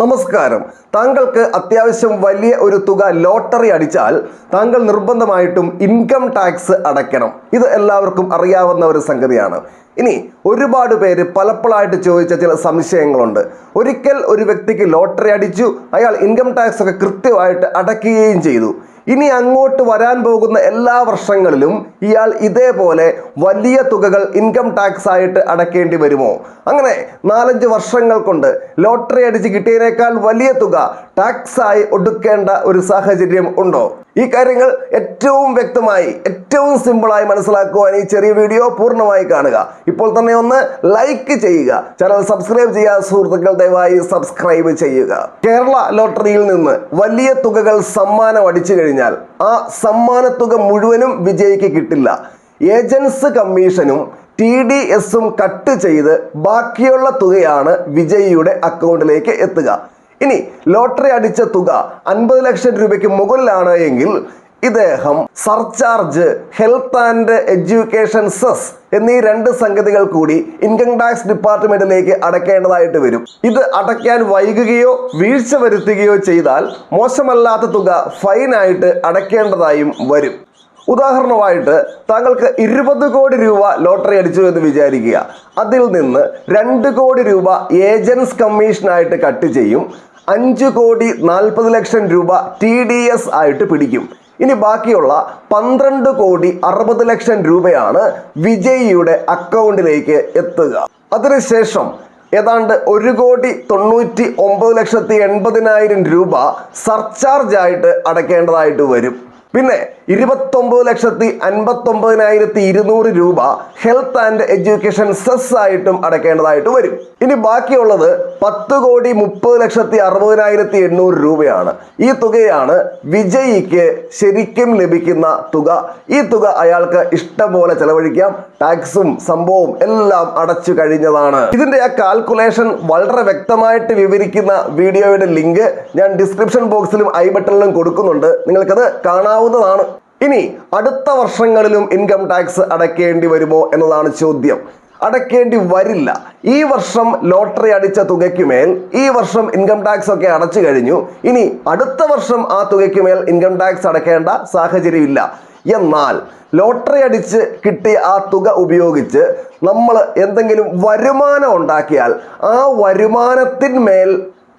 നമസ്കാരം. താങ്കൾക്ക് അത്യാവശ്യം വലിയ ഒരു തുക ലോട്ടറി അടിച്ചാൽ താങ്കൾ നിർബന്ധമായിട്ടും ഇൻകം ടാക്സ് അടയ്ക്കണം. ഇത് എല്ലാവർക്കും അറിയാവുന്ന ഒരു സംഗതിയാണ്. ഇനി ഒരുപാട് പേര് പലപ്പോഴായിട്ട് ചോദിച്ച ചില സംശയങ്ങളുണ്ട്. ഒരിക്കൽ ഒരു വ്യക്തിക്ക് ലോട്ടറി അടിച്ചു അയാൾ ഇൻകം ടാക്സ് ഒക്കെ കൃത്യമായിട്ട് അടയ്ക്കുകയും ചെയ്തു. ഇനി അങ്ങോട്ട് വരാൻ പോകുന്ന എല്ലാ വർഷങ്ങളിലും ഇയാൾ ഇതേപോലെ വലിയ തുകകൾ ഇൻകം ടാക്സ് ആയിട്ട് അടക്കേണ്ടി വരുമോ? അങ്ങനെ നാലഞ്ച് വർഷങ്ങൾ കൊണ്ട് ലോട്ടറി അടിച്ച് കിട്ടിയതിനേക്കാൾ വലിയ തുക ടാക്സ് ആയി ഒടുക്കേണ്ട ഒരു സാഹചര്യം ഉണ്ടോ? ഈ കാര്യങ്ങൾ ഏറ്റവും വ്യക്തമായി ഏറ്റവും സിമ്പിളായി മനസ്സിലാക്കുവാൻ ഈ ചെറിയ വീഡിയോ പൂർണമായി കാണുക. ഇപ്പോൾ തന്നെ ഒന്ന് ലൈക്ക് ചെയ്യുക. ചാനൽ സബ്സ്ക്രൈബ് ചെയ്യാൻ സുഹൃത്തുക്കൾ ദയവായി സബ്സ്ക്രൈബ് ചെയ്യുക. കേരള ലോട്ടറിയിൽ നിന്ന് വലിയ തുകകൾ സമ്മാനം അടിച്ചു കഴിഞ്ഞാൽ ആ സമ്മാനത്തുക മുഴുവനും വിജയിക്ക് കിട്ടില്ല. ഏജൻസ് കമ്മീഷനും ടി ഡി എസും കട്ട് ചെയ്ത് ബാക്കിയുള്ള തുകയാണ് വിജയിയുടെ അക്കൗണ്ടിലേക്ക് എത്തുക. ഇനി ലോട്ടറി അടിച്ച തുക അൻപത് ലക്ഷം രൂപയ്ക്ക് മുകളിലാണ് എങ്കിൽ ഇദ്ദേഹം surcharge health and education cess എന്നീ രണ്ട് സംഗതികൾ കൂടി ഇൻകം ടാക്സ് ഡിപ്പാർട്ട്മെന്റിലേക്ക് അടക്കേണ്ടതായിട്ട് വരും. ഇത് അടയ്ക്കാൻ വൈകുകയോ വീഴ്ച വരുത്തുകയോ ചെയ്താൽ മോശമല്ലാത്ത തുക ഫൈനായിട്ട് അടയ്ക്കേണ്ടതായും വരും. ഉദാഹരണമായിട്ട് താങ്കൾക്ക് ഇരുപത് കോടി രൂപ ലോട്ടറി അടിച്ചു എന്ന് വിചാരിക്കുക. അതിൽ നിന്ന് രണ്ട് കോടി രൂപ ഏജൻസ് കമ്മീഷനായിട്ട് കട്ട് ചെയ്യും. അഞ്ച് കോടി നാൽപ്പത് ലക്ഷം രൂപ ടി ഡി എസ് ആയിട്ട് പിടിക്കും. ഇനി ബാക്കിയുള്ള പന്ത്രണ്ട് കോടി അറുപത് ലക്ഷം രൂപയാണ് വിജയിയുടെ അക്കൗണ്ടിലേക്ക് എത്തുക. അതിനുശേഷം ഏതാണ്ട് ഒരു കോടി തൊണ്ണൂറ്റി ഒമ്പത് ലക്ഷത്തി എൺപതിനായിരം രൂപ സർചാർജ് ആയിട്ട് അടയ്ക്കേണ്ടതായിട്ട് വരും. പിന്നെ ഇരുപത്തൊമ്പത് ലക്ഷത്തി അൻപത്തൊമ്പതിനായിരത്തി ഇരുന്നൂറ് രൂപ ഹെൽത്ത് ആൻഡ് എഡ്യൂക്കേഷൻ സെസ് ആയിട്ടും അടയ്ക്കേണ്ടതായിട്ട് വരും. ഇനി ബാക്കിയുള്ളത് പത്ത് കോടി മുപ്പത് ലക്ഷത്തി അറുപതിനായിരത്തി എണ്ണൂറ് രൂപയാണ്. ഈ തുകയാണ് വിജയിക്ക് ശരിക്കും ലഭിക്കുന്ന തുക. ഈ തുക അയാൾക്ക് ഇഷ്ടം പോലെ ചെലവഴിക്കാം ടാക്സും സംഭവവും എല്ലാം അടച്ചു കഴിഞ്ഞതാണ്. ഇതിന്റെ ആ കാൽക്കുലേഷൻ വളരെ വ്യക്തമായിട്ട് വിവരിക്കുന്ന വീഡിയോയുടെ ലിങ്ക് ഞാൻ ഡിസ്ക്രിപ്ഷൻ ബോക്സിലും ഐ ബട്ടണിലും കൊടുക്കുന്നുണ്ട്. നിങ്ങൾക്കത് കാണാവുന്നതാണ് ഇനി അടുത്ത വർഷങ്ങളിലും ഇൻകം ടാക്സ് അടയ്ക്കേണ്ടി വരുമോ എന്നതാണ് ചോദ്യം. അടയ്ക്കേണ്ടി വരില്ല. ഈ വർഷം ലോട്ടറി അടിച്ച തുകയ്ക്ക് മേൽ ഈ വർഷം ഇൻകം ടാക്സ് ഒക്കെ അടച്ചു കഴിഞ്ഞു. ഇനി അടുത്ത വർഷം ആ തുകയ്ക്ക് മേൽ ഇൻകം ടാക്സ് അടയ്ക്കേണ്ട സാഹചര്യമില്ല. എന്നാൽ ലോട്ടറി അടിച്ച് കിട്ടിയ ആ തുക ഉപയോഗിച്ച് നമ്മൾ എന്തെങ്കിലും വരുമാനം ഉണ്ടാക്കിയാൽ ആ വരുമാനത്തിന്മേൽ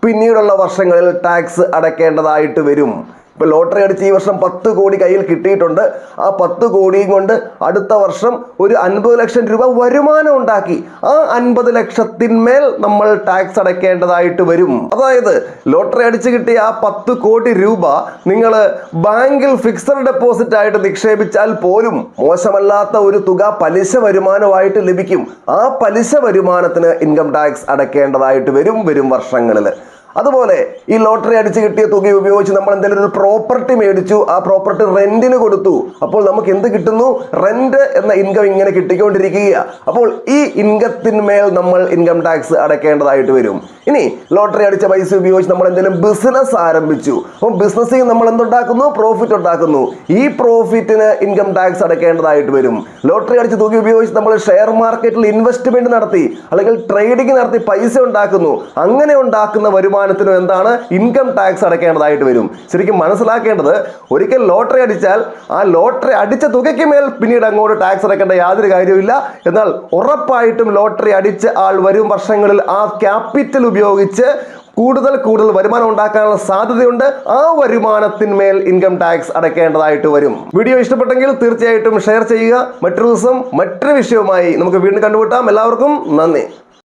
പിന്നീടുള്ള വർഷങ്ങളിൽ ടാക്സ് അടയ്ക്കേണ്ടതായിട്ട് വരും. ഇപ്പൊ ലോട്ടറി അടിച്ച് ഈ വർഷം പത്ത് കോടി കയ്യിൽ കിട്ടിയിട്ടുണ്ട്. ആ പത്ത് കോടിയും കൊണ്ട് അടുത്ത വർഷം ഒരു അൻപത് ലക്ഷം രൂപ വരുമാനം ഉണ്ടാക്കി. ആ അൻപത് ലക്ഷത്തിന്മേൽ നമ്മൾ ടാക്സ് അടയ്ക്കേണ്ടതായിട്ട് വരും. അതായത് ലോട്ടറി അടിച്ച് കിട്ടിയ ആ പത്ത് കോടി രൂപ നിങ്ങൾ ബാങ്കിൽ ഫിക്സഡ് ഡെപ്പോസിറ്റ് ആയിട്ട് നിക്ഷേപിച്ചാൽ പോലും മോശമല്ലാത്ത ഒരു തുക പലിശ വരുമാനമായിട്ട് ലഭിക്കും. ആ പലിശ വരുമാനത്തിന് ഇൻകം ടാക്സ് അടയ്ക്കേണ്ടതായിട്ട് വരും വരും വർഷങ്ങളിൽ. അതുപോലെ ഈ ലോട്ടറി അടിച്ച് കിട്ടിയ തുക ഉപയോഗിച്ച് നമ്മൾ എന്തെങ്കിലും ഒരു പ്രോപ്പർട്ടി മേടിച്ചു ആ പ്രോപ്പർട്ടി റെന്റിന് കൊടുത്തു. അപ്പോൾ നമുക്ക് എന്ത് കിട്ടുന്നു? റെന്റ് എന്ന ഇൻകം ഇങ്ങനെ കിട്ടിക്കൊണ്ടിരിക്കുക അപ്പോൾ ഈ ഇൻകത്തിന്മേൽ നമ്മൾ ഇൻകം ടാക്സ് അടയ്ക്കേണ്ടതായിട്ട് വരും. ഇനി ലോട്ടറി അടിച്ച പൈസ ഉപയോഗിച്ച് നമ്മൾ എന്തെങ്കിലും ബിസിനസ് ആരംഭിച്ചു. അപ്പോൾ ബിസിനസ്സിൽ നമ്മൾ എന്തുണ്ടാക്കുന്നു? പ്രോഫിറ്റ് ഉണ്ടാക്കുന്നു. ഈ പ്രോഫിറ്റിന് ഇൻകം ടാക്സ് അടയ്ക്കേണ്ടതായിട്ട് വരും. ലോട്ടറി അടിച്ച തുക ഉപയോഗിച്ച് നമ്മൾ ഷെയർ മാർക്കറ്റിൽ ഇൻവെസ്റ്റ്മെന്റ് നടത്തി അല്ലെങ്കിൽ ട്രേഡിംഗ് നടത്തി പൈസ ഉണ്ടാക്കുന്നു. അങ്ങനെ ഉണ്ടാക്കുന്ന വരുമാനത്തിനും എന്താണ് ഇൻകം ടാക്സ് അടയ്ക്കേണ്ടതായിട്ട് വരും. ശരിക്കും മനസ്സിലാക്കേണ്ടത് ഒരിക്കൽ ലോട്ടറി അടിച്ചാൽ ആ ലോട്ടറി അടിച്ച തുകയ്ക്ക് മേൽ പിന്നീട് അങ്ങോട്ട് ടാക്സ് അടയ്ക്കേണ്ട യാതൊരു കാര്യവുമില്ല. എന്നാൽ ഉറപ്പായിട്ടും ലോട്ടറി അടിച്ച ആൾ വരും വർഷങ്ങളിൽ ആ ക്യാപിറ്റൽ ഉപയോഗിച്ച് കൂടുതൽ കൂടുതൽ വരുമാനം ഉണ്ടാക്കാനുള്ള സാധ്യതയുണ്ട്. ആ വരുമാനത്തിന്മേൽ ഇൻകം ടാക്സ് അടയ്ക്കേണ്ടതായിട്ട് വരും. വീഡിയോ ഇഷ്ടപ്പെട്ടെങ്കിൽ തീർച്ചയായിട്ടും ഷെയർ ചെയ്യുക. മറ്റൊരു ദിവസം മറ്റൊരു വിഷയവുമായി നമുക്ക് വീണ്ടും കണ്ടുമുട്ടാം. എല്ലാവർക്കും നന്ദി.